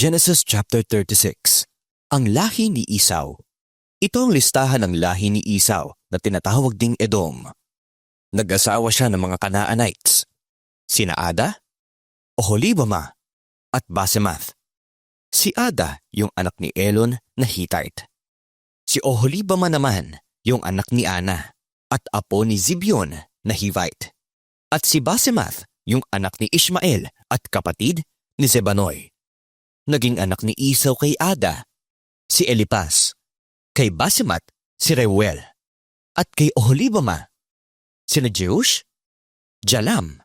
Genesis chapter 36 Ang lahi ni Isaw Ito ang listahan ng lahi ni Isaw na tinatawag ding Edom. Nag-asawa siya ng mga Canaanites, sina Ada, Oholibama, at Basemath. Si Ada yung anak ni Elon na Hittite. Si Oholibama naman yung anak ni Ana at apo ni Zibion na Hivite. At si Basemath yung anak ni Ishmael at kapatid ni Zebanoy. Naging anak ni Isaw kay Ada, si Elipas, kay Basemat si Reuel, at kay Oholibama, sina Jeush, Jalam,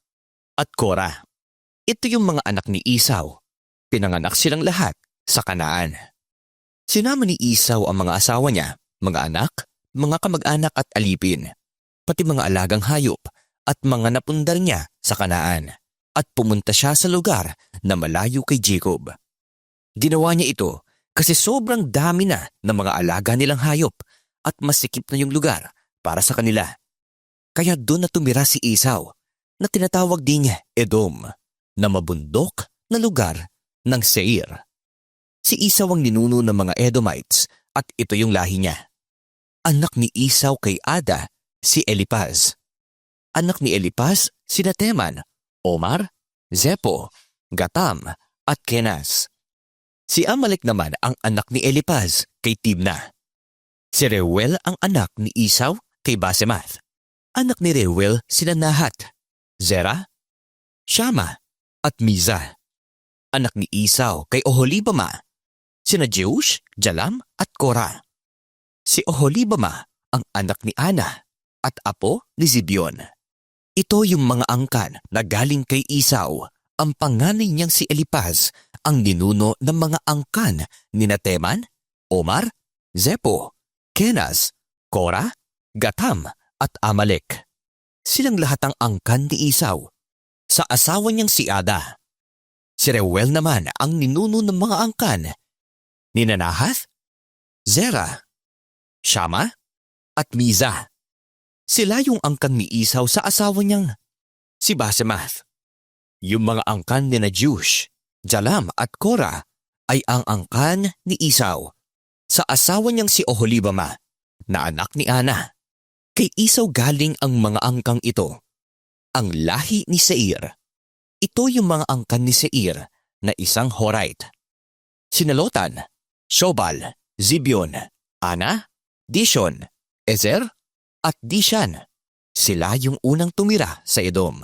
at Kora. Ito yung mga anak ni Isaw. Pinanganak silang lahat sa Kanaan. Sinama ni Isaw ang mga asawa niya, mga anak, mga kamag-anak at alipin, pati mga alagang hayop at mga napundar niya sa Kanaan at pumunta siya sa lugar na malayo kay Jacob. Ginawa niya ito kasi sobrang dami na ng mga alaga nilang hayop at masikip na yung lugar para sa kanila. Kaya doon na tumira si Esau na tinatawag ding Edom na mabundok na lugar ng Seir. Si Esau ang ninuno ng mga Edomites at ito yung lahi niya. Anak ni Esau kay Ada si Elipaz. Anak ni Elipaz sina Teman, Omar, Zepo, Gatam at Kenas. Si Amalek naman ang anak ni Elipaz kay Tibna. Si Reuel ang anak ni Isaw kay Basemath. Anak ni Reuel sina Nahat, Zera, Shama at Miza. Anak ni Isaw kay Oholibama, sina Jeush, Jalam at Kora. Si Oholibama ang anak ni Ana at apo ni Zibion. Ito yung mga angkan na galing kay Isaw. Ang panganay niyang si Elipaz ang ninuno ng mga angkan ni Nateman, Omar, Zepo, Kenas, Kora, Gatam at Amalek. Silang lahat ang angkan ni Isaw. Sa asawa niyang si Ada. Si Reuel naman ang ninuno ng mga angkan ni Nanahath, Zera, Shama at Miza. Sila yung angkan ni Isaw sa asawa niyang si Basemath. Yung mga angkan ni na Jush, Jalam at Kora ay ang angkan ni Isaw sa asawa niyang si Oholibama na anak ni Ana. Kay Isaw galing ang mga angkang ito. Ang lahi ni Seir. Ito yung mga angkan ni Seir na isang Horite. Sinalotan, Shobal, Zibion, Ana, Dishon, Ezer, at Dishan. Sila yung unang tumira sa Edom.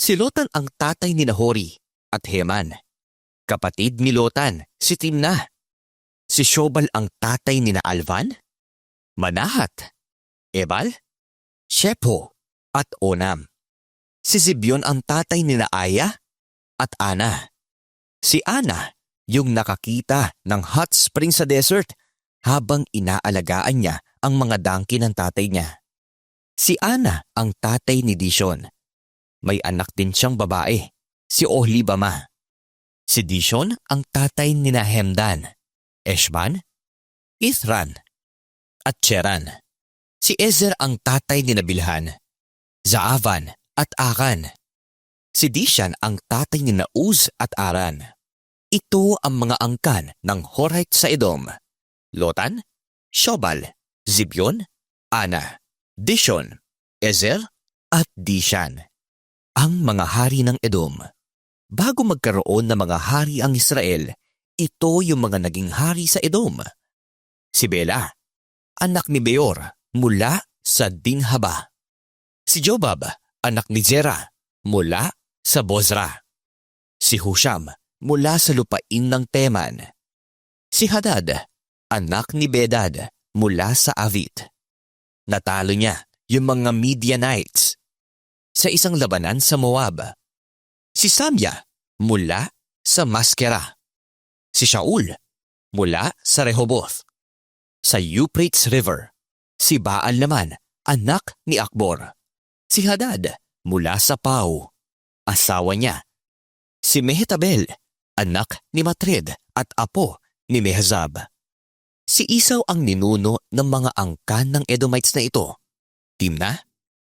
Si Lotan ang tatay ni Nahori at Heman. Kapatid ni Lotan, si Timna. Si Shobal ang tatay ni na Alvan, Manahat, Ebal, Shepo at Onam. Si Zibion ang tatay ni na Aya at Ana. Si Ana yung nakakita ng hot spring sa desert habang inaalagaan niya ang mga dangki ng tatay niya. Si Ana ang tatay ni Dishon. May anak din siyang babae, si Ohlibama. Si Dishon ang tatay ni Nahemdan, Eshban, Ithran, at Cheran. Si Ezer ang tatay ni Nabilhan, Zaavan at Akan. Si Dishan ang tatay ni Nauz at Aran. Ito ang mga angkan ng Horite sa Edom. Lotan, Shobal, Zibion, Ana, Dishon, Ezer, at Dishan. Ang mga hari ng Edom. Bago magkaroon ng mga hari ang Israel, ito yung mga naging hari sa Edom. Si Bela, anak ni Beor, mula sa Dinhaba. Si Jobab, anak ni Zera, mula sa Bozra. Si Husham, mula sa lupain ng Teman. Si Hadad, anak ni Bedad, mula sa Avit. Natalo niya yung mga Midianites sa isang labanan sa Moab. Si Samya mula sa Maskera. Si Shaul mula sa Rehoboth. Sa Euphrates River. Si Baal naman, anak ni Akbor. Si Hadad mula sa Pau. Asawa niya. Si Mehetabel, anak ni Matred at apo ni Mehzab. Si Isaw ang ninuno ng mga angkan ng Edomites na ito. Timna,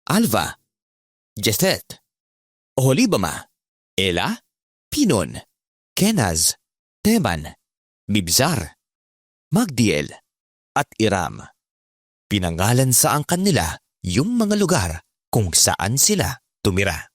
Alva, Jethet, Oholibama, Ela, Pinon, Kenaz, Teman, Mibzar, Magdiel, at Iram. Pinangalan sa angkan nila yung mga lugar kung saan sila tumira.